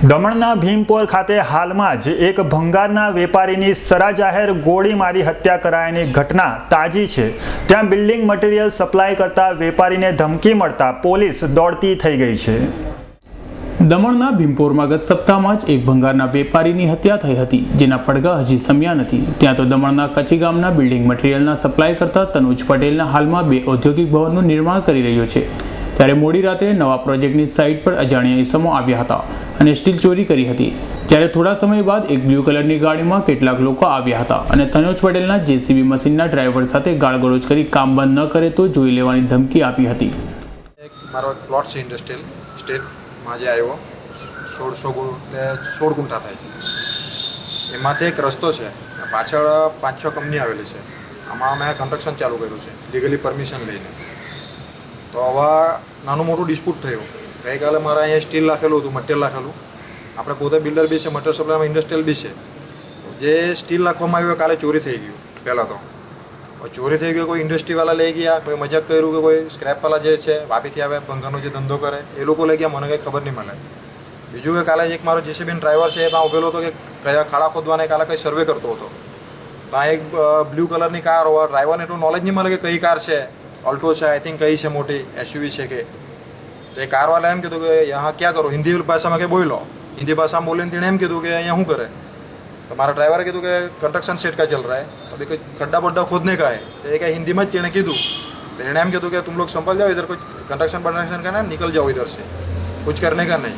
દમણના ભીમપોર ખાતે હાલમાં જ એક ભંગારના વેપારીની સરા જાહેર ગોળી મારી હત્યા કરાયાની ઘટના તાજી છે. ત્યાં બિલ્ડિંગ મટીરિયલ સપ્લાય કરતા વેપારીને ધમકી મળતા પોલીસ દોડતી થઈ ગઈ છે. દમણના ભીમપોરમાં ગત સપ્તાહમાં જ એક ભંગારના વેપારીની હત્યા થઈ હતી, જેના પડઘા હજી સમ્યા નથી. ત્યાં તો દમણના કચ્છી ગામના બિલ્ડિંગ મટીરિયલના સપ્લાય કરતા તનુજ પટેલના હાલમાં બે ઔદ્યોગિક ભવનનું નિર્માણ કરી રહ્યો છે. ત્યારે મોડી રાત્રે નવા પ્રોજેક્ટની સાઇટ પર અજાણ્યા ઇસમો આવ્યા હતા. અને સ્ટીલ ચોરી કરી હતી. જ્યારે થોડા સમય બાદ એક બ્લુ કલરની ગાડીમાં કેટલાક લોકો આવ્યા હતા અને તનોજ પટેલના જેસીબી મશીનના ડ્રાઈવર સાથે ગાળગળોજ કરી કામ બંધ ન કરે તો જોઈ લેવાની ધમકી આપી હતી. મારો પ્લોટ છે ઇન્ડસ્ટ્રીયલ સ્ટેટમાં જે આવ્યો. સોળસો સોળ ગુંઠા થાય. એમાંથી એક રસ્તો છે. પાછળ પાંચ છ કંપની આવેલી છે. આમાં મેં કન્સ્ટ્રક્શન ચાલુ કર્યું છે. લીગલી પરમિશન લઈને. તો આવા નાનું મોટું ડિસ્પ્યુટ થયું. ગઈકાલે મારા અહીંયા સ્ટીલ રાખેલું હતું મટીરિયલ રાખેલું આપણે પોતે બિલ્ડર બી છે મટીરિયલ સપ્લાયમાં ઇન્ડસ્ટ્રીયલ બી છે. જે સ્ટીલ રાખવામાં આવ્યું કાલે ચોરી થઈ ગયું, પહેલાં તો. ચોરી થઈ ગયું, કોઈ ઇન્ડસ્ટ્રીવાળા લઈ ગયા, કોઈ મજાક કર્યું કે કોઈ સ્ક્રેપવાળા જે છે, વાપીથી આવે ભંગારનો જે ધંધો કરે, એ લોકો લઈ ગયા, મને કંઈ ખબર નહીં મળે. બીજું કે કાલે એક મારો જેસીબીન ડ્રાઈવર છે ત્યાં ઉભેલો હતો કે કયા ખાડા ખોદવાને કાલે કંઈ સર્વે કરતો હતો. ત્યાં એક બ્લુ કલરની કાર હોવા ડ્રાઈવરને એટલું નોલેજ નહીં મળે કે કઈ કાર છે. ઓલ્ટો છે આઈ થિંક કઈ છે મોટી એસયુવી છે કે તો એ કારવાલા એમ કીધું કે યહાં ક્યાં કરો? હિન્દી ભાષામાં કે બોલો હિન્દી ભાષામાં બોલીને તેણે એમ કીધું કે અહીંયા શું કરે? તો મારા ડ્રાઈવરે કીધું કે કન્સ્ટ્રક્શન સેટ કા ચલ રહા હે તો ભાઈ કોઈ ખડ્ડા બડ્ડા ખોદને કા તો એ કાંઈ હિન્દીમાં જ તેણે કીધું. તો એણે એમ કીધું કે તુમ લોક સંભળ જાઓ ઇધર કોઈ કન્સ્ટ્રક્શન બન્ટ્રક્શન કરને નિકલ જાઓ ઇધર સે. કુછ કરને કા નહીં.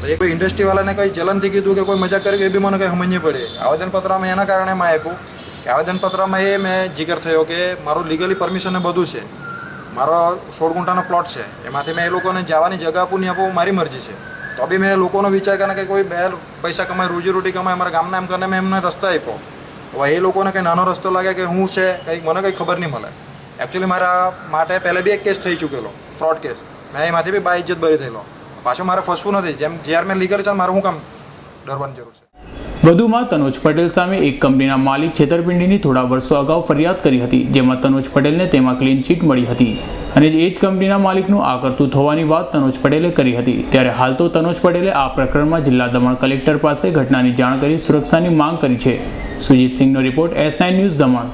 તો એ કોઈ ઇન્ડસ્ટ્રીવાળાને કંઈ જલનથી કીધું કે કોઈ મજાક કરી એ બી મને કંઈ સમજ નહીં પડે. આવેદનપત્રમાં એના કારણે મેં આપ્યું કે આવેદનપત્રમાં એ મેં જીગર થયો કે મારું લીગલી પરમિશન બધું છે. મારો સોળ ગુંઠાનો પ્લોટ છે. એમાંથી મેં એ લોકોને જવાની જગા આપું નહીં આપું મારી મરજી છે. તો બી મેં લોકોનો વિચાર કરે કે કોઈ બે પૈસા કમાય, રોજીરોટી કમાય, અમારા ગામના એમ કરીને મેં એમને રસ્તો આપ્યો. હવે એ લોકોને કંઈ નાનો રસ્તો લાગે કે હું છે, કંઈક મને કંઈ ખબર નહીં મળે. એકચ્યુઅલી મારા માટે પહેલે બી એક કેસ થઈ ચૂકેલો ફ્રોડ કેસ મેં એમાંથી બી બાઇજ્જત ભરી થયેલો. પાછું મારે ફસવું નથી. જેમ, જ્યારે મેં લીગલ છે મારે શું કામ ડરવાની જરૂર છે? વધુમાં તનોજ પટેલ સામે એક કંપનીના માલિક છેતરપિંડીની થોડા વર્ષો અગાઉ ફરિયાદ કરી હતી, જેમાં તનોજ પટેલને તેમાં ક્લીન ચીટ મળી હતી. અને એ જ કંપનીના માલિકનું આ કરતું થવાની વાત તનોજ પટેલે કરી હતી. ત્યારે હાલ તો તનોજ પટેલે આ પ્રકરણમાં જિલ્લા દમણ કલેક્ટર પાસે ઘટનાની જાણ કરી સુરક્ષાની માંગ કરી છે. Sujit સિંહનો report S nine news Daman.